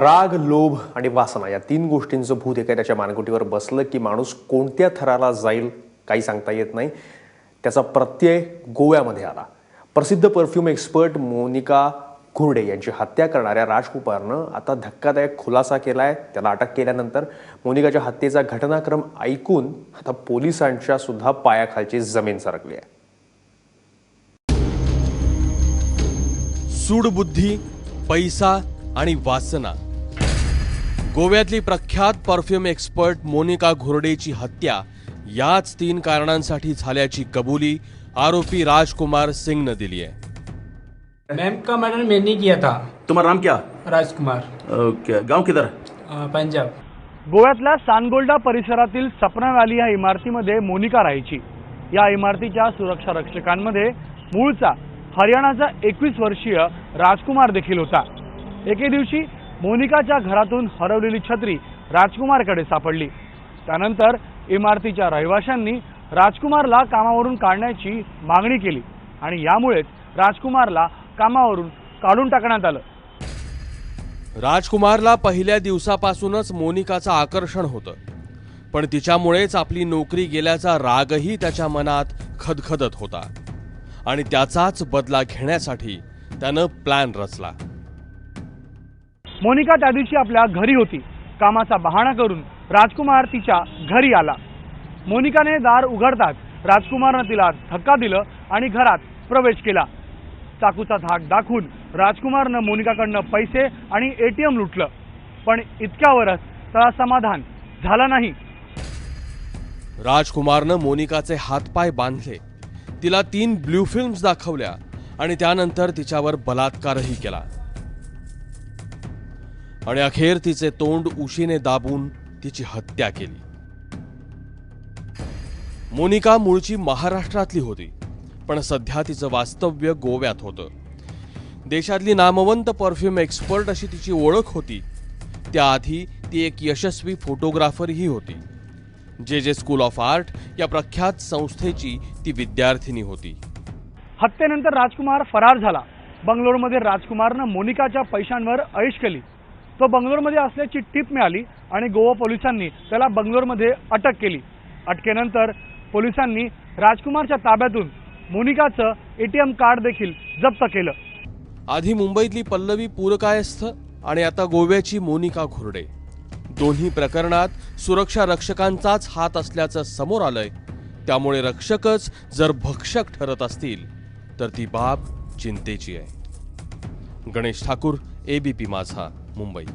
राग लोभ आणि वासना या तीन गोष्टींचं भूत एका त्याच्या मानगुटीवर बसलं की माणूस कोणत्या थराला जाईल काही सांगता येत नाही. त्याचा प्रत्यय गोव्यामध्ये आला. प्रसिद्ध परफ्यूम एक्सपर्ट मोनिका घुर्डे यांची हत्या करणाऱ्या राजकुमारनं आता धक्कादायक खुलासा केला आहे त्याला अटक केल्यानंतर मोनिकाच्या हत्येचा घटनाक्रम ऐकून आता पोलिसांच्या सुद्धा पायाखालची जमीन सरकली आहे. सूडबुद्धी पैसा आणि वासना गोव्यातली प्रख्यात परफ्यूम एक्सपर्ट मोनिका घोरडेची हत्या याच तीन कारणांसाठी झाल्याची कबुली आरोपी राजकुमार सिंगनं दिली आहे. मैम का मर्डर मैंने किया था? तुम्हारा नाम क्या? राजकुमार. क्या गांव किधर? पंजाब. गोव्यातल्या सानगोल्डा परिसरातील सपना व्हॅली या इमारतीमध्ये मोनिका राहायची. या इमारतीच्या सुरक्षा रक्षकांमध्ये मूळचा हरियाणाचा एकवीस वर्षीय राजकुमार देखील होता. एके दिवशी मोनिकाच्या घरातून हरवलेली छत्री राजकुमारकडे सापडली. त्यानंतर इमारतीच्या रहिवाशांनी राजकुमारला कामावरून काढण्याची मागणी केली आणि यामुळेच राजकुमारला कामावरून काढून टाकण्यात आलं. राजकुमारला पहिल्या दिवसापासूनच मोनिकाचं आकर्षण होतं. पण तिच्यामुळेच आपली नोकरी गेल्याचा रागही त्याच्या मनात खदखदत होता. आणि त्याचाच बदला घेण्यासाठी त्यानं प्लॅन रचला. मोनिका त्या दिवशी आपल्या घरी होती. कामाचा बहाणा करून राजकुमार तिच्या घरी आला. मोनिकाने दार उघडताच राजकुमारनं तिला धक्का दिलं आणि घरात प्रवेश केला. चाकूचा धाक दाखवून राजकुमारनं मोनिकाकडनं पैसे आणि एटीएम लुटलं. पण इतक्यावरच त्याला समाधान झालं नाही. राजकुमारनं मोनिकाचे हातपाय बांधले. तिला तीन ब्ल्यू फिल्म्स दाखवल्या आणि त्यानंतर तिच्यावर बलात्कारही केला. आणि अखेर तिचे तोंड उशीने दाबून तिची हत्या केली. मोनिका मूळची महाराष्ट्रातली होती पण सध्या तिचं वास्तव्य गोव्यात होतं. देशातली नामवंत परफ्यूम एक्सपर्ट अशी तिची ओळख होती. त्याआधी ती एक यशस्वी फोटोग्राफरही होती. जे जे स्कूल ऑफ आर्ट या प्रख्यात संस्थेची ती विद्यार्थिनी होती. हत्येनंतर राजकुमार फरार झाला. बंगलोरमध्ये राजकुमारनं मोनिकाच्या पैशांवर ऐश केली. तो बंगलोरमध्ये असल्याची टीप मिळाली आणि गोवा पोलिसांनी त्याला बंगलोरमध्ये अटक केली. अटकेनंतर पोलिसांनी राजकुमारच्या ताब्यातून मोनिकाचं एटीएम कार्ड देखील जप्त केलं. आधी मुंबईतली पल्लवी पूरकायस्थ आणि आता गोव्याची मोनिका घुर्डे. दोन्ही प्रकरणात सुरक्षा रक्षकांचाच हात असल्याचं समोर आलंय. त्यामुळे रक्षकच जर भक्षक ठरत असतील तर ती बाब चिंतेची आहे. गणेश ठाकूर एबीपी माझा. মুম্বাই